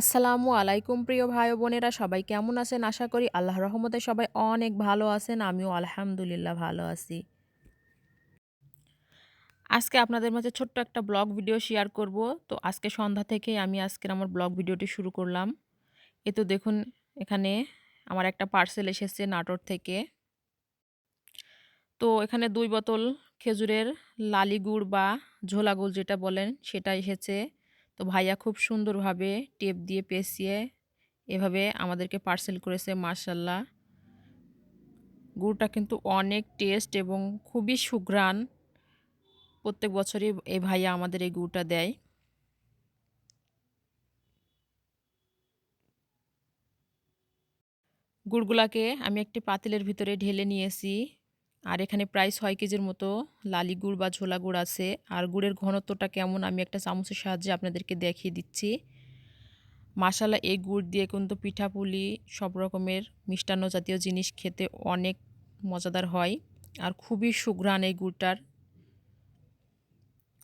আসসালামু আলাইকুম, প্রিয় ভাই বোনেরা। সবাই কেমন আছেন? আশা করি আল্লাহ রহমতে সবাই অনেক ভালো আছেন। আমিও আলহামদুলিল্লাহ ভালো আছি। আজকে আপনাদের মাঝে ছোট্ট একটা ব্লগ ভিডিও শেয়ার করব। তো আজকে সন্ধ্যা থেকে আমি আজকের আমার ব্লগ ভিডিওটি শুরু করলাম। এ তো দেখুন, এখানে আমার একটা পার্সেল এসেছে নাটোর থেকে। তো এখানে দুই বোতল খেজুরের লালি গুড় বা ঝোলা গুড় যেটা বলেন, সেটা এসেছে। তো ভাইয়া খুব সুন্দরভাবে টেপ দিয়ে পেঁচিয়ে এভাবে আমাদেরকে পার্সেল করেছে মার্শাল্লাহ গুড়টা কিন্তু অনেক টেস্ট এবং খুবই সুঘ্রাণ। প্রত্যেক বছরই এই ভাইয়া আমাদের এই গুড়টা দেয়। গুড়গুলাকে আমি একটি পাতিলের ভিতরে ঢেলে নিয়েছি। আর এখানে প্রায় ছয় কেজির মতো লালি গুড় বা ঝোলা গুড় আছে। আর গুড়ের ঘনত্বটা কেমন আমি একটা চামচের সাহায্যে আপনাদেরকে দেখিয়ে দিচ্ছি। মাসালা এই গুড় দিয়ে কিন্তু পিঠাপুলি, সব রকমের মিষ্টান্ন জাতীয় জিনিস খেতে অনেক মজাদার হয় আর খুবই সুঘ্রাণ এই গুড়টার।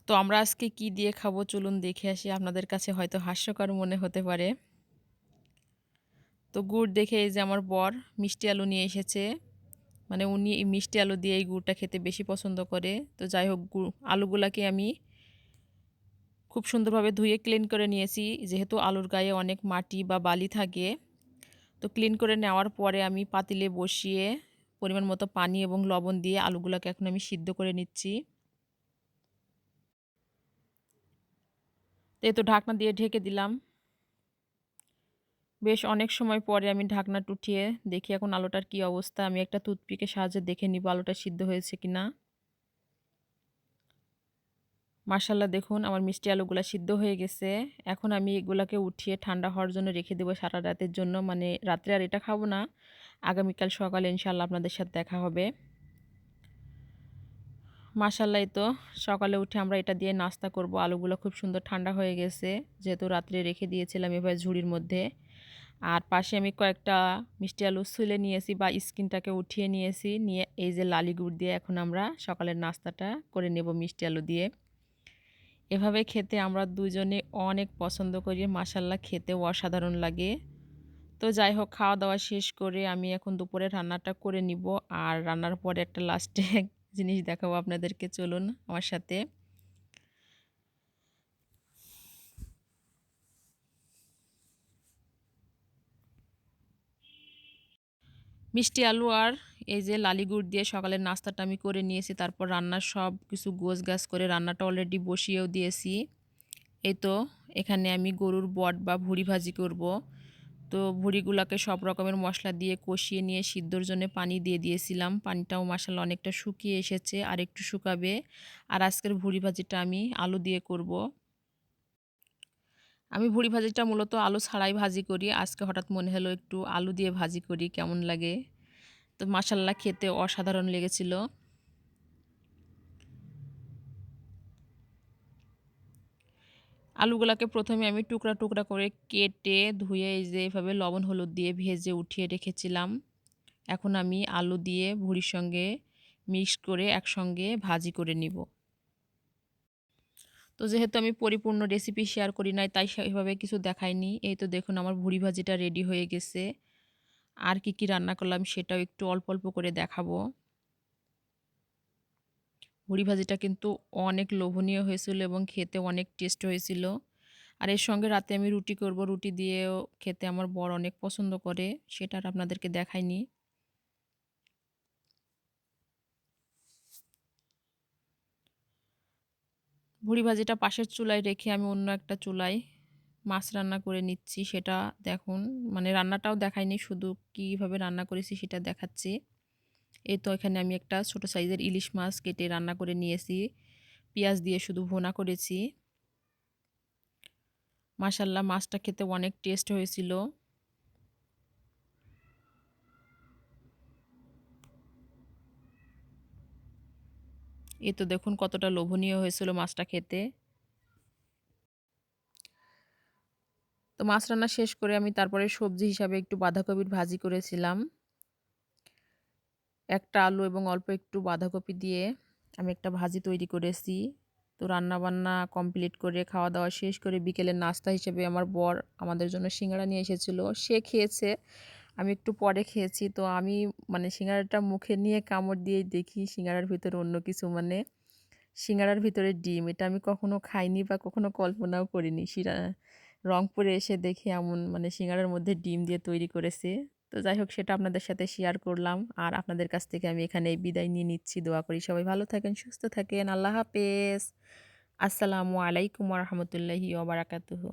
তো আমরা আজকে কি দিয়ে খাব চলুন দেখে আসি, আপনাদের কাছে হয়তো হাস্যকর মনে হতে পারে। তো গুড় দেখে এই যে আমার বর মিষ্টি আলু নিয়ে এসেছে। মানে উনি এই মিষ্টি আলু দিয়ে এই গুড়টা খেতে বেশি পছন্দ করে। তো যাই হোক আলুগুলাকে আমি খুব সুন্দরভাবে ধুয়ে ক্লিন করে নিয়েছি। যেহেতু আলুর গায়ে অনেক মাটি বা বালি থাকে, তো ক্লিন করে নেওয়ার পরে আমি পাতিলে বসিয়ে পরিমাণ মতো পানি এবং লবণ দিয়ে আলুগুলোকে এখন আমি সিদ্ধ করে নিচ্ছি। তো ঢাকনা দিয়ে ঢেকে দিলাম। বেশ অনেক সময় পরে আমি ঢাকনা টুঠিয়ে দেখি এখন আলুটার কি অবস্থা। আমি একটা টুথপিকের সাহায্যে দেখে নিব আলুটা সিদ্ধ হয়েছে কি না মার্শাল্লাহ দেখুন আমার মিষ্টি আলুগুলা সিদ্ধ হয়ে গেছে। এখন আমি এগুলাকে উঠিয়ে ঠান্ডা হওয়ার জন্য রেখে দেবো সারা রাতের জন্য। মানে রাত্রে আর এটা খাব না। আগামীকাল সকালে ইনশাল্লাহ আপনাদের সাথে দেখা হবে। মাসাল্লাই তো সকালে উঠে আমরা এটা দিয়ে নাস্তা করব। আলুগুলো খুব সুন্দর ঠান্ডা হয়ে গেছে। যেহেতু রাত্রে রেখে দিয়েছিলাম এবার ঝুড়ির মধ্যে। আর পাশে আমি কয়েকটা মিষ্টি আলু ছুলে নিয়েছি বা স্কিনটাকে উঠিয়ে নিয়েছি। নিয়ে এই যে লালি গুড় দিয়ে এখন আমরা সকালের নাস্তাটা করে নেব মিষ্টি আলু দিয়ে। এভাবে খেতে আমরা দুজনে অনেক পছন্দ করি। মাসাল্লা খেতেও অসাধারণ লাগে। তো যাই হোক খাওয়া দাওয়া শেষ করে আমি এখন দুপুরে রান্নাটা করে নিব। আর রান্নার পরে একটা লাস্টে জিনিস দেখাবো আপনাদেরকে। চলুন আমার সাথে। মিষ্টি আলু আর এই যে লালি গুড় দিয়ে সকালের নাস্তাটা আমি করে নিয়েছি, তারপর রান্নার সব কিছু গোছ গাছ করে রান্নাটা অলরেডি বসিয়েও দিয়েছি। এই তো, এখানে আমি গরুর বট বা ভুড়ি ভাজি করব। তো ভুড়িগুলোকে সব রকমের মশলা দিয়ে কষিয়ে নিয়ে সিদ্ধর জন্য পানি দিয়ে দিয়েছিলাম। পানিটাও মশলা অনেকটা শুকিয়ে এসেছে, আর একটু শুকাবে। আর আজকের ভুড়ি ভাজিটা আমি আলু দিয়ে করব। আমি ভুড়ি ভাজিটা মূলত আলু ছাড়াই ভাজি করি। আজকে হঠাৎ মনে হলো একটু আলু দিয়ে ভাজি করি, কেমন লাগে? তো মাসাল্লা খেতে অসাধারণ লেগেছিল। আলুগুলাকে প্রথমে আমি টুকরা টুকরা করে কেটে ধুয়ে এই যে এভাবে লবণ হলুদ দিয়ে ভেজে উঠিয়ে রেখেছিলাম। এখন আমি আলু দিয়ে ভুড়ির সঙ্গে মিক্স করে একসঙ্গে ভাজি করে নিব। তো যেহেতু আমি পরিপূর্ণ রেসিপি শেয়ার করি নাই, তাই সেভাবে কিছু দেখাইনি। এই তো দেখুন আমার ভুড়ি ভাজিটা রেডি হয়ে গেছে। আর কি কি রান্না করলাম সেটাও একটু অল্প অল্প করে দেখাবো। ভুড়ি ভাজিটা কিন্তু অনেক লোভনীয় হয়েছিল এবং খেতে অনেক টেস্ট হয়েছিল। আর এর সঙ্গে রাতে আমি রুটি করব, রুটি দিয়েও খেতে আমার বর অনেক পছন্দ করে, সেটা আর আপনাদেরকে দেখাইনি। ভুড়ি ভাজিটা পাশের চুলায় রেখে আমি অন্য একটা চুলায় মাছ রান্না করে নিচ্ছি, সেটা দেখুন মানে রান্নাটাও দেখাইনি, শুধু কীভাবে রান্না করেছি সেটা দেখাচ্ছি। এই তো এখানে আমি একটা ছোট সাইজের ইলিশ মাছ কেটে রান্না করে নিয়েছি, পেঁয়াজ দিয়ে শুধু ভোনা করেছি। মাসাল্লাহ মাছটা খেতে অনেক টেস্ট হয়েছিল। এই তো দেখুন কতটা লোভনীয় হয়েছিল মাছটা খেতে। তো মাছ রান্না শেষ করে আমি তারপরে সবজি হিসাবে একটু বাঁধাকপির ভাজি করেছিলাম। একটা আলু এবং অল্প একটু বাঁধাকপি দিয়ে আমি একটা ভাজি তৈরি করেছি। তো তো রান্নাবান্না কমপ্লিট করে খাওয়া দাওয়া শেষ করে বিকেলের নাস্তা হিসেবে আমার বর আমাদের জন্য সিঙ্গাড়া নিয়ে এসেছিল। সে খেয়েছে। আমি একটু পরে খেয়েছি। তো আমি মানে সিঙ্গাড়াটা মুখে নিয়ে কামড় দিয়েই দেখি সিঙ্গাড়ার ভিতরে অন্য কিছু মানে সিঙ্গাড়ার ভিতরে ডিম। এটা আমি কখনো খাইনি বা কখনো কল্পনাও করিনি। সিরা রংপুরে এসে দেখি এমন মানে সিঙ্গারার মধ্যে ডিম দিয়ে তৈরি করেছে। তো যাই হোক, সেটা আপনাদের সাথে শেয়ার করলাম। আর আপনাদের কাছ থেকে আমি এখানে বিদায় নিয়ে নিচ্ছি। দোয়া করি সবাই ভালো থাকেন, সুস্থ থাকেন। আল্লাহ হাফেজ। আসসালামু আলাইকুম রহমতুল্লাহি ওবরাকাতুহু